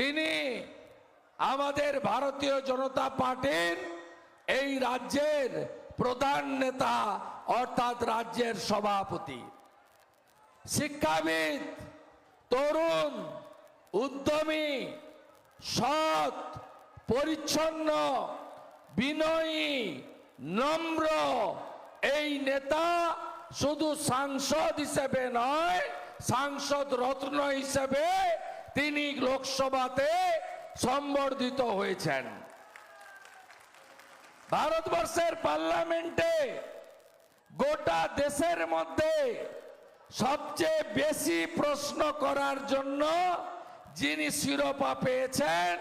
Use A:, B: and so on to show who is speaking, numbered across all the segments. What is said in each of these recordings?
A: তিনি আমাদের ভারতীয় জনতা পার্টির এই রাজ্যের প্রধান নেতা, অর্থাৎ রাজ্যের সভাপতি। শিক্ষাবিদ, তরুণ, উদ্যমী, সৎ, পরিচ্ছন্ন, বিনয়ী, নম্র এই নেতা শুধু সাংসদ হিসেবে নয়, সাংসদ রত্ন হিসেবে তিনি লোকসভাতে সম্বর্ধিত হয়েছেন। ভারতবর্ষের পার্লামেন্টে গোটা দেশের মধ্যে সবচেয়ে বেশি প্রশ্ন করার জন্য যিনি শিরোপা পেয়েছেন,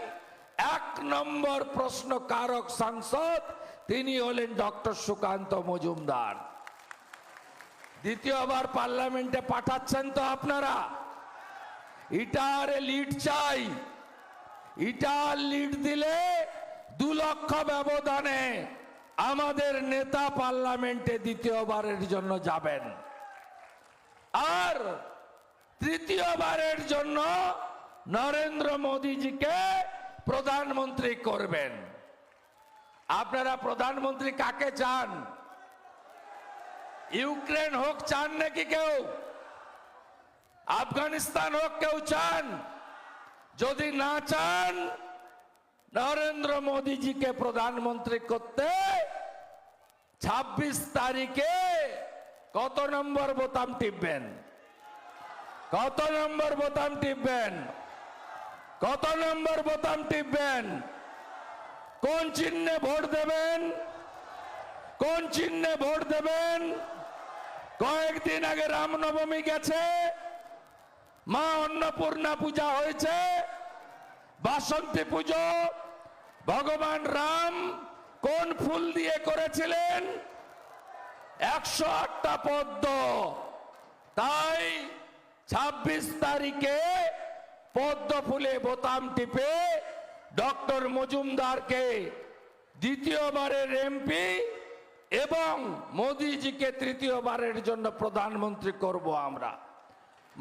A: এক নম্বর প্রশ্ন কারক সাংসদ তিনি হলেন ডক্টর সুকান্ত মজুমদার। দ্বিতীয়বার পার্লামেন্টে পাঠাচ্ছেন তো আপনারা। ইটার লিড চাই। ইটার লিড দিলে দু লক্ষ ব্যবধানে আমাদের নেতা পার্লামেন্টে দ্বিতীয়বারের জন্য যাবেন। আর তৃতীয়বারের জন্য নরেন্দ্র মোদীজিকে প্রধানমন্ত্রী করবেন। আপনারা প্রধানমন্ত্রী কাকে চান? ইউক্রেন হোক, চান নাকি কেউ? আফগানিস্তান হোক কেউ চান, যদি না চান, নরেন্দ্র মোদীজিকে প্রধানমন্ত্রী করতে ২৬ তারিখে কত নম্বর বোতাম টিপবেন? কত নম্বর বোতাম টিপবেন? কত নম্বর বোতাম টিপবেন? কোন চিহ্নে ভোট দেবেন? কোন চিহ্নে ভোট দেবেন? কয়েকদিন আগে রামনবমী গেছে মা অন্নপূর্ণা পূজা হয়েছে, বাসন্তী পুজো, ভগবান রাম কোন ফুল দিয়ে করেছিলেন? একশো আটটা পদ্ম। তাই ছাব্বিশ তারিখে পদ্ম ফুলে বোতাম টিপে ডক্টর মজুমদারকে দ্বিতীয়বারের এমপি এবং মোদিজিকে তৃতীয়বারের জন্য প্রধানমন্ত্রী করব আমরা।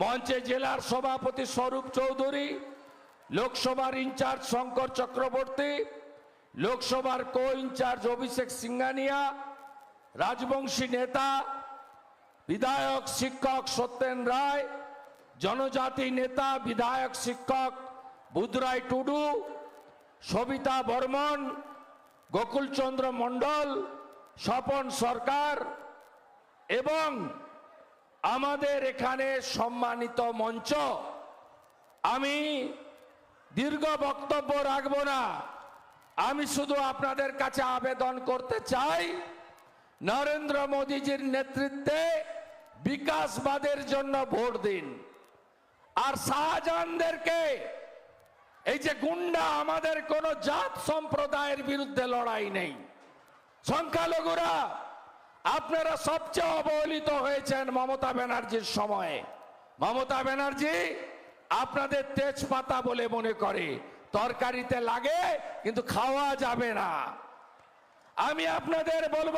A: মঞ্চে জেলার সভাপতি স্বরূপ চৌধুরী, লোকসভার ইনচার্জ শঙ্কর চক্রবর্তী, লোকসভার কো ইনচার্জ অভিষেক সিংহানিয়া রাজবংশী নেতা, বিধায়ক শিক্ষক সত্যেন রায়, জনজাতি নেতা বিধায়ক শিক্ষক বুধরাই টুডু, সবিতা বর্মন, গোকুলচন্দ্র মণ্ডল, স্বপন সরকার এবং আমাদের এখানে সম্মানিত মঞ্চ, আমি দীর্ঘ বক্তব্য রাখব না। আমি শুধু আপনাদের কাছে আবেদন করতে চাই, নরেন্দ্র মোদীজির নেতৃত্বে বিকাশবাদের জন্য ভোট দিন। আর শাহজাহানদেরকে, এই যে গুন্ডা আমাদের কোন জাত সম্প্রদায়ের বিরুদ্ধে লড়াই নেই। সংখ্যালঘুরা আপনারা সবচেয়ে অবহেলিত হয়েছেন মমতা ব্যানার্জির সময়ে। মমতা ব্যানার্জি আপনাদের তেজপাতা বলে মনে করে, তরকারিতে লাগে কিন্তু খাওয়া যাবে না। আমি আপনাদের বলব,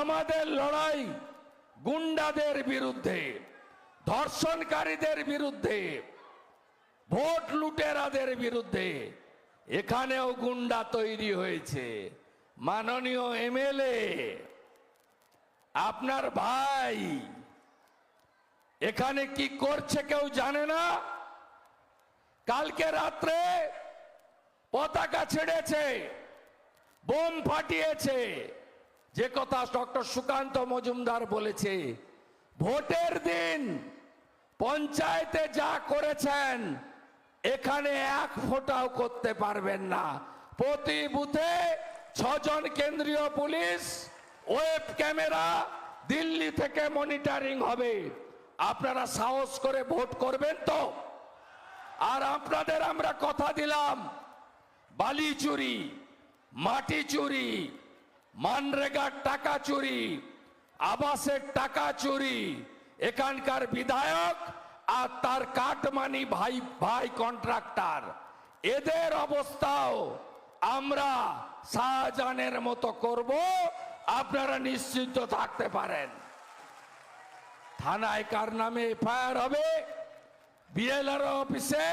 A: আমাদের লড়াই গুন্ডাদের বিরুদ্ধে, ধর্ষণকারীদের বিরুদ্ধে, ভোট লুটেরাদের বিরুদ্ধে। এখানেও গুন্ডা তৈরি হয়েছে। মাননীয় এমএলএ আপনার ভাই এখানে কি করছে কেউ জানে না? কালকে রাত্রে পতাকা ছেড়েছে, বোম ফাটিয়েছে। যে কথা ডক্টর সুকান্ত মজুমদার বলেছে, ভোটের দিন পঞ্চায়েতে যা করেছেন, এখানে এক ফোঁটাও করতে পারবেন না। প্রতি বুথে ছজন কেন্দ্রীয় পুলিশ ওয়েব ক্যামেরা দিল্লি থেকে মনিটরিং হবে। আপনারা সাহস করে ভোট করবেন তো? আর আপনাদের আমরা কথা দিলাম, বালি চুরি, মাটি চুরি মানরেগার টাকা চুরি, আবাসের টাকা চুরি, এখানকার বিধায়ক আর তার কাটমানি ভাই ভাই কন্ট্রাক্টর এদের অবস্থাও আমরা শাহজাহানের মতো করব। আপনারা নিশ্চিন্ত থাকতে পারেন। থানায় কার নামে এফআইআর হবে, বিএলআর অফিসে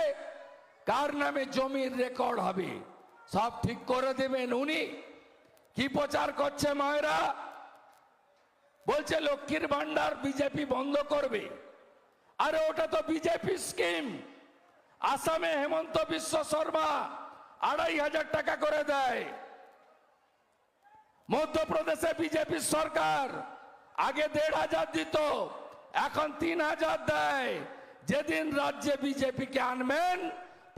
A: কার নামে জমির রেকর্ড হবে, সব ঠিক করে দেবেন উনি। কি প্রচার করছে মায়েরা? বলছে, লক্ষ্মীর ভান্ডার বিজেপি বন্ধ করবে। আরে, ওটা তো বিজেপি স্কিম। আসামে হেমন্ত বিশ্ব শর্মা আড়াই হাজার টাকা করে দেয়। মধ্যপ্রদেশে বিজেপি সরকার আগে দেড় হাজার দিত, এখন তিন হাজার দেয়। যেদিন রাজ্যে বিজেপিকে আনবেন,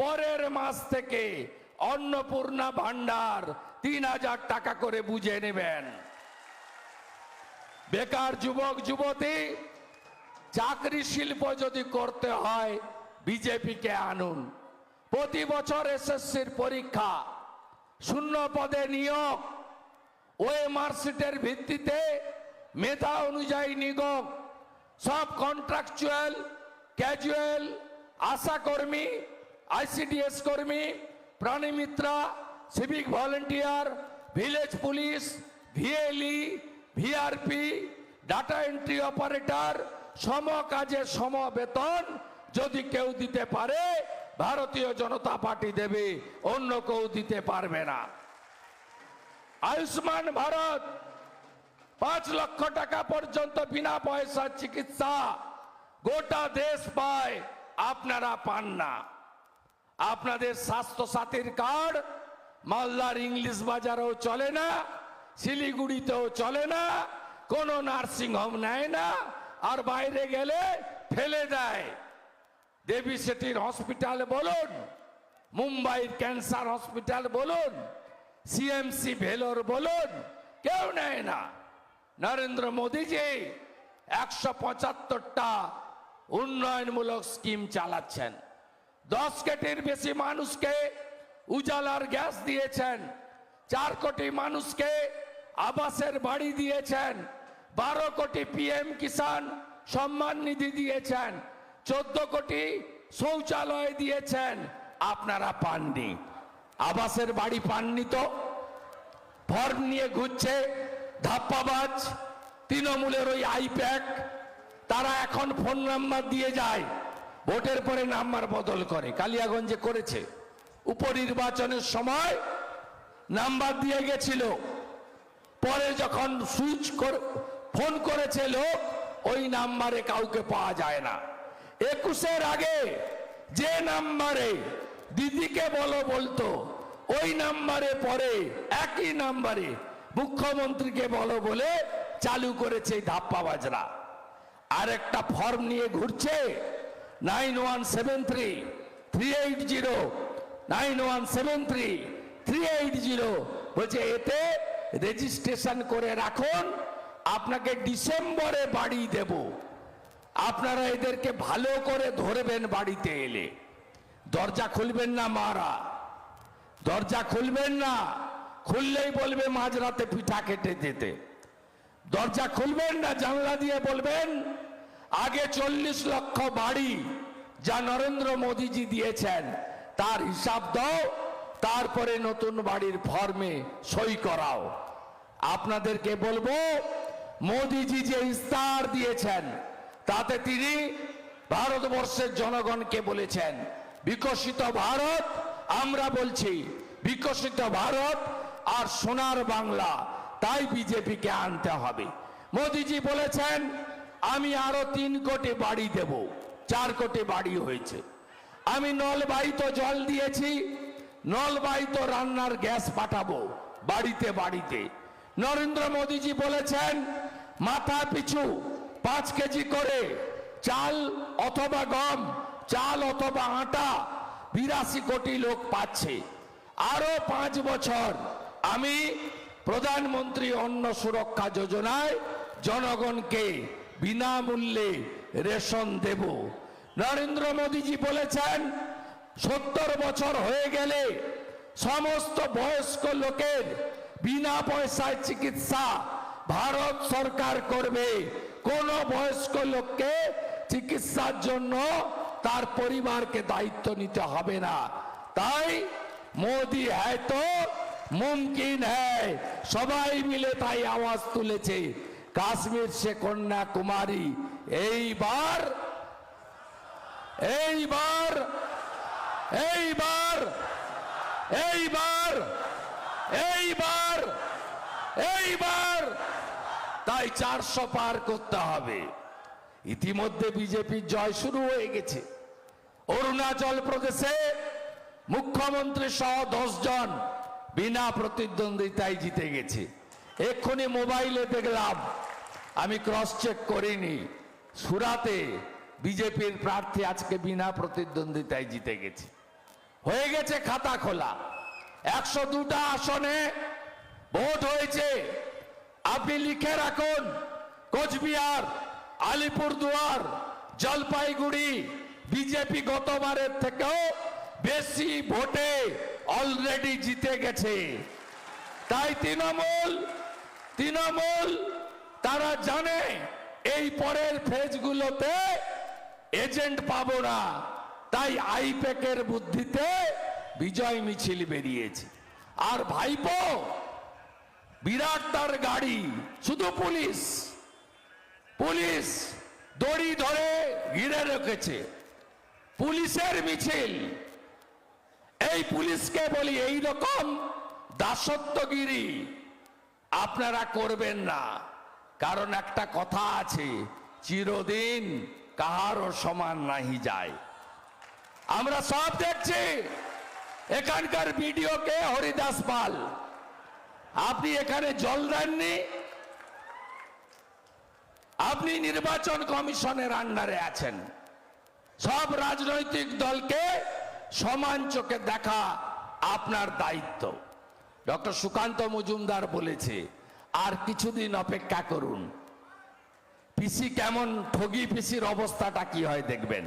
A: পরের মাস থেকে অন্নপূর্ণা ভান্ডার তিন হাজার টাকা করে বুঝে নেবেন। বেকার যুবক, যুবতী, চাকরি শিল্প যদি করতে হয়, বিজেপিকে আনুন। প্রতি বছর এসএসসির পরীক্ষা, শূন্য পদে নিয়োগ ওই মার্কশিটের ভিত্তিতে মেধা অনুযায়ী নিগম, সব কন্ট্রাকচুয়াল ক্যাজুয়াল আশা কর্মী আইসিডিএস কর্মী Pranimitra civic volunteer village police VLE VRP data entry operator সম কাজে সম বেতন যদি কেউ দিতে পারে, ভারতীয় জনতা পার্টি দেবে, অন্য কেউ দিতে পারবে না। আয়ুষ্মান ভারত, পাঁচ লক্ষ টাকা পর্যন্ত বিনা পয়সা চিকিৎসা গোটা দেশ পায়, আপনারা পান না। আপনাদের স্বাস্থ্য সাথীর কার্ড মালদার ইংলিশ বাজারেও চলে না, শিলিগুড়িতেও চলে না, কোনো নার্সিং হোম নেয় না, আর বাইরে গেলে ফেলে দেয়। দেবী সেটির হসপিটাল বলুন মুম্বাইয়ের ক্যান্সার হসপিটাল বলুন সিএমসি ভেলোর বলুন, কেউ নেয় না। নরেন্দ্র মোদীজি একশো পঁচাত্তরটা উন্নয়নমূলক স্কিম চালাচ্ছেন। দশ কোটির বেশি মানুষকে উজালার গ্যাস দিয়েছেন। চার কোটি মানুষকে আবাসের বাড়ি দিয়েছেন। বারো কোটি পিএম কিষাণ সম্মান নিধি দিয়েছেন। চোদ্দ কোটি শৌচালয় দিয়েছেন। আপনারা পাননি। আবাসের বাড়ি পাননি তো। ফর্ম নিয়ে ঘুরছে ধাপ্পাবাজ, তৃণমূলের ওই আইপ্যাক। তারা এখন ফোন নাম্বার দিয়ে যায়, ভোটের পরে নাম্বার বদল করে। কালিয়াগঞ্জে করেছে। উপনির্বাচনের সময় নাম্বার দিয়ে গেছিল। পরে যখন সুইচ ফোন করেছে লোক, ওই নাম্বারে কাউকে পাওয়া যায় না। একুশের আগে যে নাম্বারে দিদিকে বলো বলতো, ওই নাম্বারে পরে একই নাম্বারে মুখ্যমন্ত্রীকে বলো বলে চালু করেছে ধাপ্পাবাজরা আর একটা ফর্ম নিয়ে ঘুরছে, nine one seven three three eight zero, nine one seven three three eight zero. বলছে, এতে রেজিস্ট্রেশন করে রাখুন, আপনাকে ডিসেম্বরে বাড়ি দেব। আপনারা এদেরকে ভালো করে ধরবেন বাড়িতে এলে। দরজা খুলবেন না মারা। দরজা খুলবেন না। খুললেই বলবে মাঝরাতে পিঠা কেটে যেতে দরজা খুলবেন না, জানলা দিয়ে বলবেন, আগে চল্লিশ লক্ষ বাড়ি যা নরেন্দ্র মোদীজি দিয়েছেন, তার হিসাব দাও, তারপরে নতুন বাড়ির ফর্মে সই করাও। আপনাদেরকে বলব, মোদীজি যে ইস্তার দিয়েছেন, তাতে তিনি ভারতবর্ষের জনগণকে বলেছেন বিকশিত ভারত, আমরা বলছি বিকশিত ভারত আর সোনার বাংলা, তাই বিজেপিকে আনতে হবে। মোদিজি বলেছেন, আমি আরও তিন কোটি বাড়ি দেব, চার কোটি বাড়ি হয়েছে। আমি নলবাহিত জল দিয়েছি, নলবাহিত রান্নার গ্যাস পাঠাবো, বাড়িতে বাড়িতে। নরেন্দ্র মোদীজি বলেছেন, মাথা পিছু, পাঁচ কেজি করে চাল অথবা গম চাল অথবা আটা বিরাশি কোটি লোক পাচ্ছে। আরও পাঁচ বছর আমি প্রধানমন্ত্রী অন্ন সুরক্ষা যোজনায় জনগণকে বিনামূল্যে রেশন দেব। নরেন্দ্র মোদীজি বলেছেন, সত্তর বছর হয়ে গেলে সমস্ত বয়স্ক লোকের বিনা পয়সায় চিকিৎসা ভারত সরকার করবে। কোন বয়স্ক লোককে চিকিৎসার জন্য তার পরিবারকে দায়িত্ব নিতে হবে না। তাই মোদি হ্যায় তো, মুমকিন হ্যায়। সবাই মিলে তাই আওয়াজ তুলেছে, কাশ্মীর সে কন্যাকুমারী। এইবার এইবার এইবার এইবার এইবার এইবার। তাই চারশো পার করতে হবে। ইতিমধ্যে বিজেপির জয় শুরু হয়ে গেছে। অরুণাচল প্রদেশে মুখ্যমন্ত্রী সহ দশ জন বিনা প্রতিদ্বন্দ্বিতায় জিতে গেছে। এক্ষুনি মোবাইলে দেখলাম, আমি ক্রস চেক করিনি, সুরাতে বিজেপির প্রার্থী আজকে বিনা প্রতিদ্বন্দ্বিতায় জিতে গেছে। হয়ে গেছে খাতা খোলা। একশো দুটা আসনে ভোট হয়েছে। আপনি লিখে রাখুন, কোচবিহার, আলিপুরদুয়ার, জলপাইগুড়ি বিজেপি গতবারের থেকেও বেশি ভোটে অলরেডি জিতে গেছে। তাই তৃণমূল তৃণমূল, তারা জানে এই পরের ফেজগুলোতে এজেন্ট পাব না। তাই আইপ্যাকের বুদ্ধিতে বিজয় মিছিল বেরিয়েছে। আর ভাইপো, বিরাট তার গাড়ি, শুধু পুলিশ পুলিশ দড়ি ধরে ঘিরে রেখেছে। পুলিশের মিছিল। এই পুলিশকে বলি এই রকম দাসত্বগিরি আপনারা করবেন না। কারণ একটা কথা আছে, চিরদিন কাহারও সমান নাহি যায়। আমরা সব দেখছি, এখানকার ভিডিওকে হরিদাস পাল। আপনি এখানে জল দেননি? আপনি নির্বাচন কমিশনের আন্ডারে আছেন। সব রাজনৈতিক দলকে সমান চোখে দেখা আপনার দায়িত্ব। ডক্টর সুকান্ত মজুমদার বলেছে, আর কিছুদিন অপেক্ষা করুন। পিসি কেমন ঠগি পিসির অবস্থাটা কি হয় দেখবেন।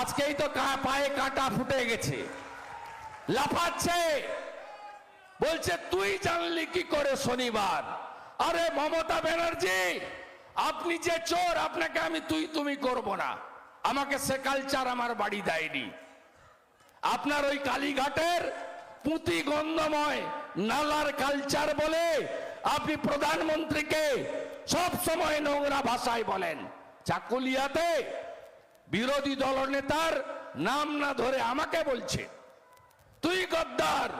A: আজকেই তো পায়ে কাটা ফুটে গেছে। লাফাচ্ছে। বলছে, তুই জানলি কি করে শনিবার? আরে মমতা ব্যানার্জি, আপনি যে চোর, আপনাকে আমি তুই তুমি করব না। আমাকে সে কালচার আমার বাড়ি দেয়নি। আপনার ওই কালীঘাটের পুঁতি গন্ধময় নালার কালচার বলে আপনি প্রধানমন্ত্রীকে সব সময় নোংরা ভাষায় বলেন। চাকুলিয়াতে বিরোধী দলনেতার নাম না ধরে আমাকে বলছে, তুই গদ্দার,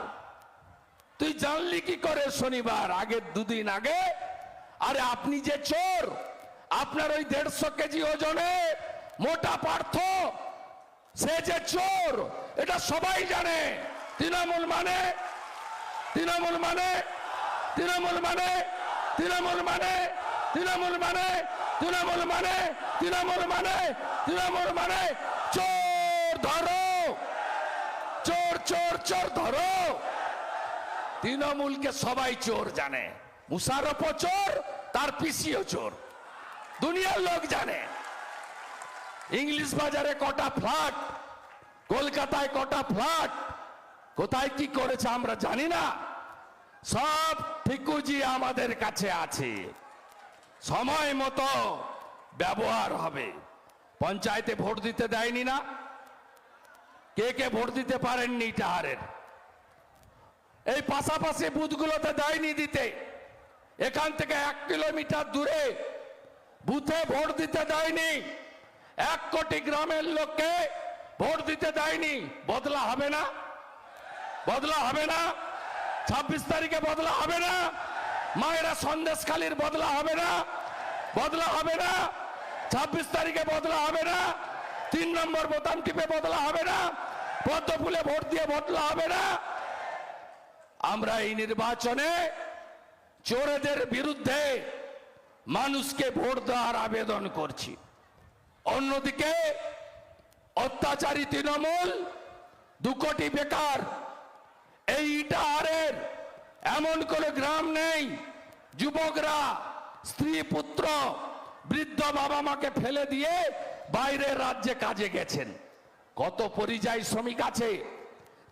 A: তুই জানলি কি করে শনিবার? আগের দুদিন আগে? আরে আপনি যে চোর, আপনার ওই দেড়শো কেজি ওজনে মোটা পার্থ, সে যে চোর, এটা সবাই জানে। তৃণমূল মানে? তৃণমূল মানে? তৃণমূল মানে? তৃণমূল মানে? তৃণমূল মানে? তৃণমূল মানে? তৃণমূল মানে? তৃণমূল মানে? চোর ধরো। চোর চোর চোর ধরো। তৃণমূলকে সবাই চোর জানে। মুশারফও চোর, তার পিসিও চোর। দুনিয়ার লোক জানে। ইংলিশ বাজারে কটা ফ্ল্যাট? কলকাতায় কটা ফ্ল্যাট? কোথায় কি করেছে আমরা জানি না। সব ঠিকুজি আমাদের কাছে আছে। সময় মতো ব্যবহার হবে। পঞ্চায়েতে ভোট দিতে দেয়নি না। কে কে ভোট দিতে পারেননি টাহারের এই পাশাপাশি বুথগুলোতে দেয়নি দিতে। এখান থেকে এক কিলোমিটার দূরে বুথে ভোট দিতে দেয়নি। এক কোটি গ্রামের লোককে ভোট দিতে দেয়নি। বদলা হবে না? বদলা হবে না? ছাব্বিশ তারিখে বদলা হবে না? মায়েরা সন্দেশখালীর বদলা হবে না? বদলা হবে না? ছাব্বিশ তারিখে বদলা হবে না? তিন নম্বর বোতাম টিপে বদলা হবে না? পদ্ম ফুলে ভোট দিয়ে বদলা হবে না? আমরা এই নির্বাচনে চোরেদের বিরুদ্ধে মানুষকে ভোট দেওয়ার আবেদন করছি। অন্যদিকে অত্যাচারী তৃণমূল দু কোটি বেকার। এই ইটাহারের এমন কোন গ্রাম নেই, যুবকরা, স্ত্রী, পুত্র, বৃদ্ধ বাবা মাকে ফেলে দিয়ে বাইরের রাজ্যে কাজে গেছেন। কত পরিযায়ী শ্রমিক আছে?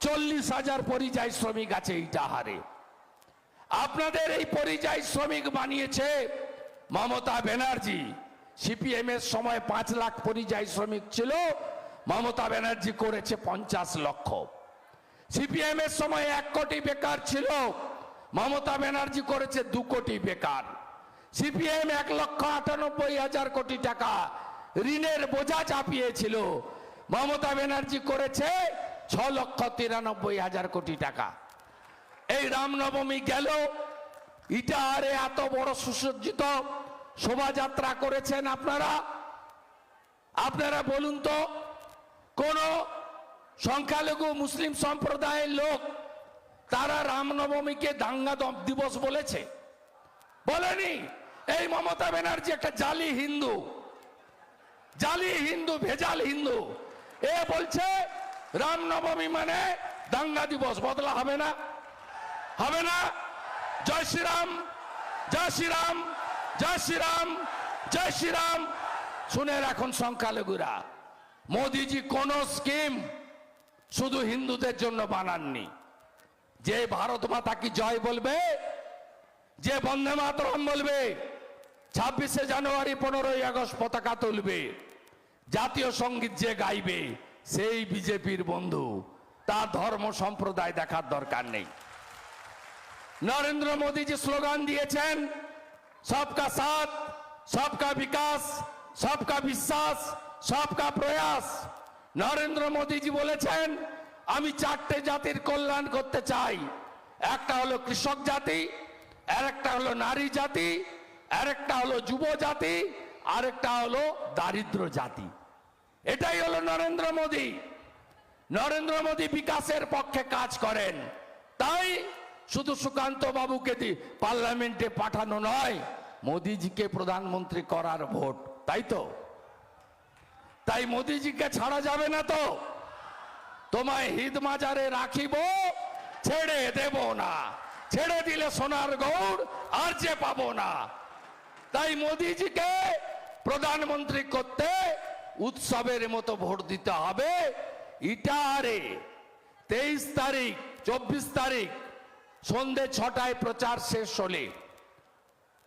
A: চল্লিশ হাজার পরিযায়ী শ্রমিক আছে ইটাহারে আপনাদের এই পরিযায়ী শ্রমিক বানিয়েছে মমতা ব্যানার্জি। সিপিএম এর সময় পাঁচ লাখ পরিযায়ী শ্রমিক ছিল, মমতা ব্যানার্জি করেছে পঞ্চাশ লক্ষ। সিপিএম এর সময় এক কোটি বেকার ছিল, মমতা ব্যানার্জি করেছে দু কোটি বেকার। সিপিএম এক লক্ষ আটানব্বই হাজার কোটি টাকা ঋণের বোঝা চাপিয়েছিল, মমতা ব্যানার্জি করেছে ছ লক্ষ তিরানব্বই হাজার কোটি টাকা। এই রামনবমী গেল ইটাহারে এত বড় সুসজ্জিত শোভাযাত্রা করেছেন আপনারা? আপনারা বলুন তো, কোন সংখ্যালঘু মুসলিম সম্প্রদায়ের লোক তারা রামনবমীকে দাঙ্গা দিবস বলেছে? বলেনি? এই মমতা ব্যানার্জি একটা জালি হিন্দু। জালি হিন্দু, ভেজাল হিন্দু। এ বলছে, রামনবমী মানে দাঙ্গা দিবস। বদলা হবে না? হবে না? জয় শ্রীরাম জয় শ্রীরাম। জয় শ্রীরাম জয় শ্রীরাম। শুনে রাখুন সংখ্যালঘুরা, মোদিজি কোন স্কিম শুধু হিন্দুদের জন্য বানাননি। যে ভারত মাতা কি জয় বলবে? যে বন্দে মাতরম বলবে? ছাব্বিশে জানুয়ারি, পনেরোই আগস্ট পতাকা তুলবে। জাতীয় সংগীত যে গাইবে, সেই বিজেপির বন্ধু। তার ধর্ম সম্প্রদায় দেখার দরকার নেই। নরেন্দ্র মোদী যে স্লোগান দিয়েছেন সবকা সাথ সবকা বিকাশ সবকা বিশ্বাস সবকা প্রয়াস নরেন্দ্র মোদীজি বলেছেন আমি চারটে জাতির কল্যাণ করতে চাই। একটা হলো কৃষক জাতি, আরেকটা হলো নারী জাতি, আরেকটা হলো যুব জাতি, আরেকটা হলো দারিদ্র জাতি। এটাই হলো নরেন্দ্র মোদী। নরেন্দ্র মোদী বিকাশের পক্ষে কাজ করেন। তাই শুধু সুকান্ত বাবুকে দি, পার্লামেন্টে পাঠানো নয়, মোদিজিকে প্রধানমন্ত্রী করার ভোট, তাই তো? তাই মোদিজিকে ছাড়া যাবে না তো? তোমায় হিদ মাজারে রাখিব, ছেড়ে দেব না। ছেড়ে দিলে সোনার গৌড় আর যে পাবো না। তাই মোদিজিকে প্রধানমন্ত্রী করতে উৎসবের মতো ভোট দিতে হবে। ইটাহারে তেইশ তারিখ, চব্বিশ তারিখ সন্ধে ছটায় প্রচার শেষ হলে।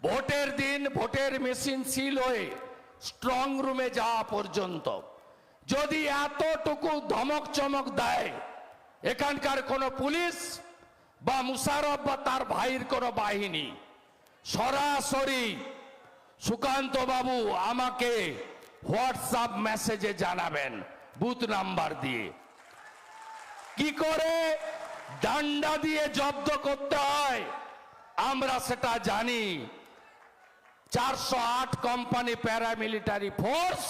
A: ভোটের দিন ভোটের মেশিন সিল হয়ে স্ট্রং রুমে যাওয়া পর্যন্ত। যদি এতটুকু ধমক চমক দেয়, এখানকার কোনো পুলিশ বা মুশারফ বা তার ভাইয়ের কোনো বাহিনী, সরাসরি সুকান্ত বাবু আমাকে হোয়াটসঅ্যাপ মেসেজে জানাবেন বুথ নাম্বার দিয়ে। কি করে ডান্ডা দিয়ে জব্দ করতে হয়। আমরা সেটা জানি। চারশো আট কোম্পানি প্যারামিলিটারি ফোর্স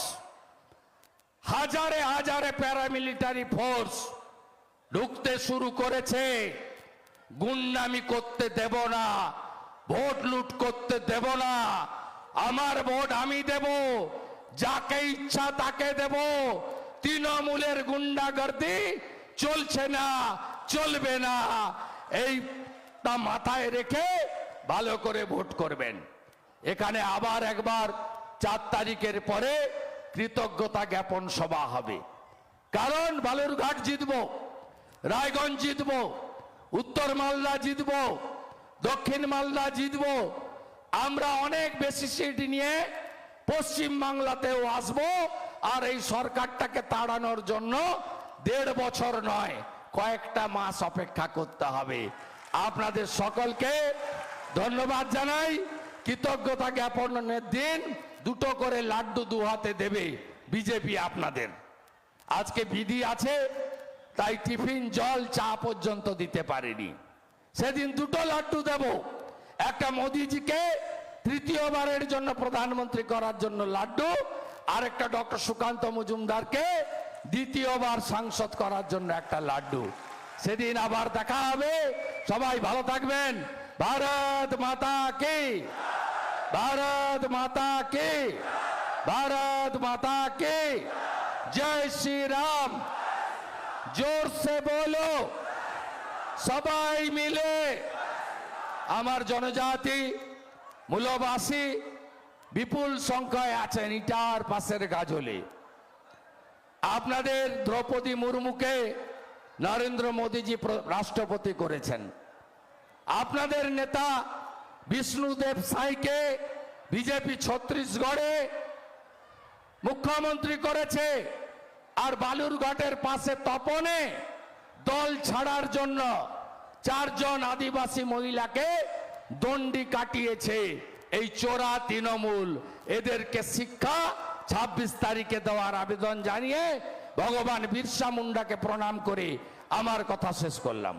A: হাজারে হাজারে প্যারামিলিটারি ফোর্স ঢুকতে শুরু করেছে। গুন্ডামি করতে দেব না, ভোট লুট করতে দেব না। আমার ভোট আমি দেব, যাকে ইচ্ছা তাকে দেব। তৃণমূলের গুন্ডাগর্দি চলছে না। চলবে না। এই তা মাথায় রেখে ভালো করে ভোট করবেন। এখানে আবার একবার চার তারিখের পরে কৃতজ্ঞতা জ্ঞাপন সভা হবে। কারণ বালুরঘাট জিতবো, রায়গঞ্জ জিতবো, উত্তর মালদা জিতবো, দক্ষিণ মালদা জিতবো। আমরা অনেক বেশি সিট নিয়ে পশ্চিম বাংলাতেও আসব। আর এই সরকারটাকে তাড়ানোর জন্য দেড় বছর নয় কয়েকটা মাস অপেক্ষা করতে হবে। আপনাদের সকলকে ধন্যবাদ জানাই। কৃতজ্ঞতা জ্ঞাপনের দিন দুটো করে লাড্ডু দু হাতে দেবে বিজেপি আপনাদের। আজকে বিধি আছে, তাই টিফিন, জল, চা পর্যন্ত দিতে পারেনি। সেদিন দুটো লাড্ডু দেব। একটা মোদিজিকে তৃতীয়বারের জন্য প্রধানমন্ত্রী করার জন্য লাড্ডু আর একটা ডক্টর সুকান্ত মজুমদারকে দ্বিতীয়বার সাংসদ করার জন্য একটা লাড্ডু সেদিন আবার দেখা হবে সবাই ভালো থাকবেন ভারত মাতা কি भारत माता की भारत माता की जय श्री राम जोर से बोलो সবাই মিলে আমার জনজাতি মূলবাসী বিপুল সংখ্যায় আছেন ইটার পাশের গাজলে আপনাদের দ্রৌপদী মুর্মুকে নরেন্দ্র মোদীজি রাষ্ট্রপতি করেছেন। আপনাদের নেতা বিষ্ণুদেব সাইকে বিজেপি ছত্রিশগড়ে মুখ্যমন্ত্রী করেছে আর বালুরঘাটের পাশে তপনে দল ছাড়ার জন্য চারজন আদিবাসী মহিলাকে দণ্ডি কাটিয়েছে। এই চোরা তৃণমূল, এদেরকে শিক্ষা ছাব্বিশ তারিখে দেওয়ার আবেদন জানিয়ে ভগবান বিরসা মুন্ডাকে প্রণাম করে আমার কথা শেষ করলাম।